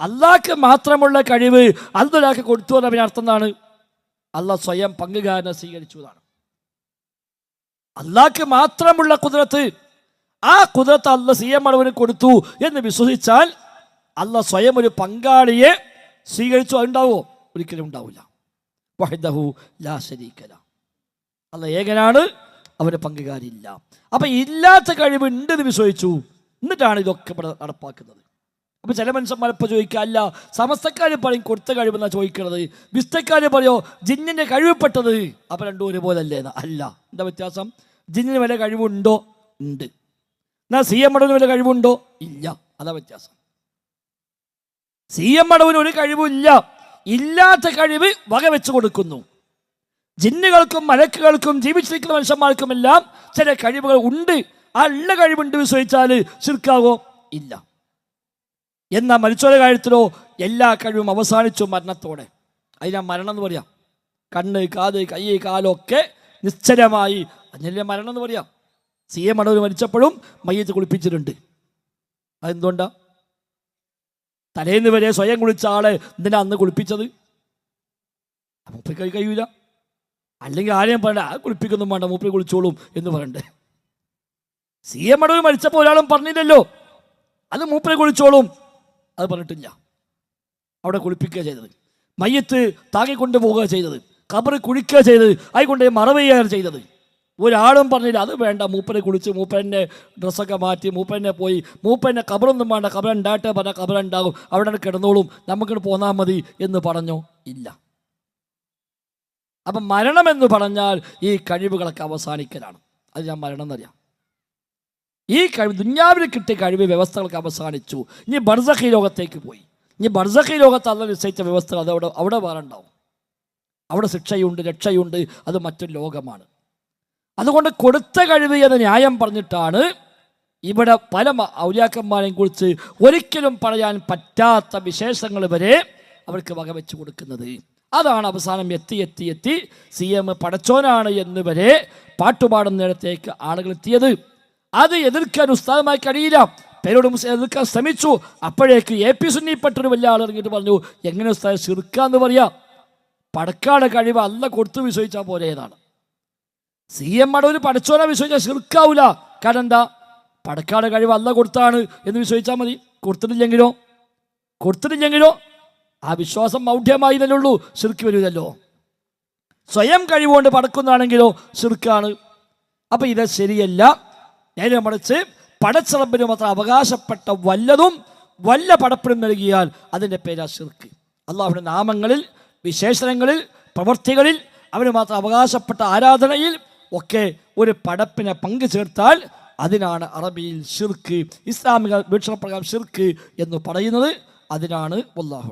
അള്ളാഹ്ക്ക് മാത്രമുള്ള കഴിവ് അതൊരാൾക്ക് കൊടുത്തു എന്ന അർത്ഥം എന്താണ്? അള്ളാഹ് സ്വയം പങ്കുകാരനെ സ്വീകരിച്ചു എന്നാണ്. അള്ളാഹ്ക്ക് മാത്രമുള്ള കുതിരത്ത് ആ കുതിരത്ത് അല്ല സി എം അളവിന് കൊടുത്തു എന്ന് വിശ്വസിച്ചാൽ അല്ല സ്വയം ഒരു പങ്കാളിയെ സ്വീകരിച്ചു അതുണ്ടാവോ? ഒരിക്കലും ഉണ്ടാവില്ല. വഹദഹു ലാ ശരീക്കല അല്ല ഏകനാണ് അവന് പങ്കുകാരില്ല. അപ്പൊ ഇല്ലാത്ത കഴിവ് ഉണ്ടെന്ന് വിശ്വസിച്ചു. എന്നിട്ടാണ് ഇതൊക്കെ ഇവിടെ നടപ്പാക്കുന്നത്. അപ്പൊ ചില മനുഷ്യന്മാർ ഇപ്പൊ ചോദിക്കുക അല്ല സമസ്തക്കാർ പറയും കൊടുത്ത കഴിവെന്നാ ചോദിക്കുന്നത് വിസ്തക്കാർ പറയോ ജിന്നിന്റെ കഴിവപ്പെട്ടത്? അപ്പൊ രണ്ടും ഒരുപോലെ അല്ലേ. അല്ല എന്താ വ്യത്യാസം? ജിന്നിന് വല്ല കഴിവുണ്ടോ? ഉണ്ട്. എന്നാ സി എം മടവിന് വല്ല കഴിവുണ്ടോ? ഇല്ല. അതാ വ്യത്യാസം. സി എം മടവിന് ഒരു കഴിവില്ല. ഇല്ലാത്ത കഴിവ് വകവെച്ച് കൊടുക്കുന്നു. ജിന്നുകൾക്കും മലക്കുകൾക്കും ജീവിച്ചിരിക്കുന്ന മനുഷ്യന്മാർക്കുമെല്ലാം ചില കഴിവുകൾ ഉണ്ട്. ആ ഉള്ള കഴിവുണ്ട് വിശ്വസിച്ചാൽ ശിർക്കാവോ? ഇല്ല. എന്നാൽ മരിച്ചവരുടെ കാര്യത്തിലോ എല്ലാ കഴിവും അവസാനിച്ചു മരണത്തോടെ. അതിനാ മരണം എന്ന് പറയാം. കണ്ണ് കാത് കൈ കാലൊക്കെ നിശ്ചലമായി. അതിനല്ലേ മരണം എന്ന് പറയാം. സി എ മടവർ മരിച്ചപ്പോഴും മയ്യത്ത് കുളിപ്പിച്ചിട്ടുണ്ട്. അതെന്തുകൊണ്ടാ? തലേന്ന് വരെ സ്വയം കുളിച്ച ആളെ എന്തിനാ അന്ന് കുളിപ്പിച്ചത്? മൂപ്പി കൈ കഴിയൂല. അല്ലെങ്കിൽ ആരെയും പറയണ്ട ആ കുളിപ്പിക്കൊന്നും വേണ്ട മൂപ്പി കുളിച്ചോളും എന്ന് പറയണ്ടേ. സി എം മടവർ മരിച്ചപ്പോൾ ഒരാളും പറഞ്ഞില്ലല്ലോ. അത് മൂപ്പരെ കുളിച്ചോളും. അത് പറഞ്ഞിട്ടില്ല. അവിടെ കുളിപ്പിക്കുക ചെയ്തത്. മയ്യത്ത് താങ്ങിക്കൊണ്ട് പോവുക ചെയ്തത്. കബറ് കുഴിക്കുക ചെയ്തത്. അതുകൊണ്ട് ചെയ്യുകയാണ് ചെയ്തത്. ഒരാളും പറഞ്ഞില്ല അത് വേണ്ട മൂപ്പനെ കുളിച്ച് മൂപ്പനെ ഡ്രസ്സൊക്കെ മാറ്റി മൂപ്പനെ പോയി മൂപ്പനെ കബറൊന്നും വേണ്ട കബർ പറഞ്ഞാൽ കബർ ഉണ്ടാകും. അവിടെ കിടന്നോളും നമുക്കിട്ട് പോന്നാൽ മതി എന്ന് പറഞ്ഞോ. ഇല്ല. അപ്പം മരണമെന്ന് പറഞ്ഞാൽ ഈ കഴിവുകളൊക്കെ അവസാനിക്കലാണ്. അത് ഞാൻ മരണം എന്നറിയാം. ഈ കഴിവ് ദുഞ്ഞാവിൽ കിട്ടിയ കഴിവ് വ്യവസ്ഥകൾക്ക് അവസാനിച്ചു. ഇനി ബർസഖി ലോകത്തേക്ക് പോയി. ഇനി ബർസഖി ലോകത്ത് അല്ല നിശ്ചയിച്ച വ്യവസ്ഥകൾ അത് അവിടെ അവിടെ വേറെണ്ടാവും. അവിടെ ശിക്ഷയുണ്ട് രക്ഷയുണ്ട്. അത് മറ്റൊരു ലോകമാണ്. അതുകൊണ്ട് കൊടുത്ത കഴിവ് എന്ന ന്യായം പറഞ്ഞിട്ടാണ് ഇവിടെ പല ഔലിയാക്കന്മാരെയും കുറിച്ച് ഒരിക്കലും പറയാൻ പറ്റാത്ത വിശേഷങ്ങൾ വരെ അവർക്ക് വകവെച്ച് കൊടുക്കുന്നത്. അതാണ് അവസാനം എത്തി എത്തി എത്തി സി എം പടച്ചോനാണ് എന്ന് വരെ പാട്ടുപാടുന്നിടത്തേക്ക് ആളുകൾ എത്തിയത്. അത് എതിർക്കാൻ ഉസ്താദമായി കഴിയില്ല. പേരോട് എതിർക്കാൻ ശ്രമിച്ചു. അപ്പോഴേക്ക് എ പി സുന്നിപ്പെട്ടൊരു വലിയ ആൾ ഇറങ്ങിയിട്ട് പറഞ്ഞു എങ്ങനെ ഉസ്താദ് ചെറുക്കാന്ന് പറയാ? പടക്കാട് കഴിവ് അല്ല കൊടുത്തു വിശ്വസിച്ചാൽ എന്നാണ്. സി എം മടവര് പഠിച്ചോനെ വിശ്വസിച്ചാൽ ചെറുക്കാവൂല കാരണം എന്താ? പടക്കാട് കഴിവ് അല്ല കൊടുത്താണ് എന്ന് വിശ്വസിച്ചാൽ മതി. കൊടുത്തിട്ടില്ലെങ്കിലോ? കൊടുത്തിട്ടില്ലെങ്കിലോ? ആ വിശ്വാസം മൗഢ്യമായി ഉള്ളൂ ശിർക്ക് വരൂതല്ലോ സ്വയം കഴിവുകൊണ്ട് പടക്കുന്നതാണെങ്കിലോ ശിർക്കാണ് അപ്പൊ ഇത് ശരിയല്ല. നേരെ മറിച്ച് പടച്ചിറമ്പിന് മാത്രം അവകാശപ്പെട്ട വല്ലതും വല്ല പടപ്പിനും നൽകിയാൽ അതിന്റെ പേരാ ശിർക്ക്. അള്ളാഹുവിന്റെ നാമങ്ങളിൽ വിശേഷണങ്ങളിൽ പ്രവൃത്തികളിൽ അവന് മാത്രം അവകാശപ്പെട്ട ആരാധനയിൽ ഒക്കെ ഒരു പടപ്പിനെ പങ്കു ചേർത്താൽ അതിനാണ് അറബിയിൽ ഷിർക്ക് ഇസ്ലാമിക വീക്ഷണപ്രകാരം ഷിർക്ക് എന്ന് പറയുന്നത്. അതിനാണ് അള്ളാഹു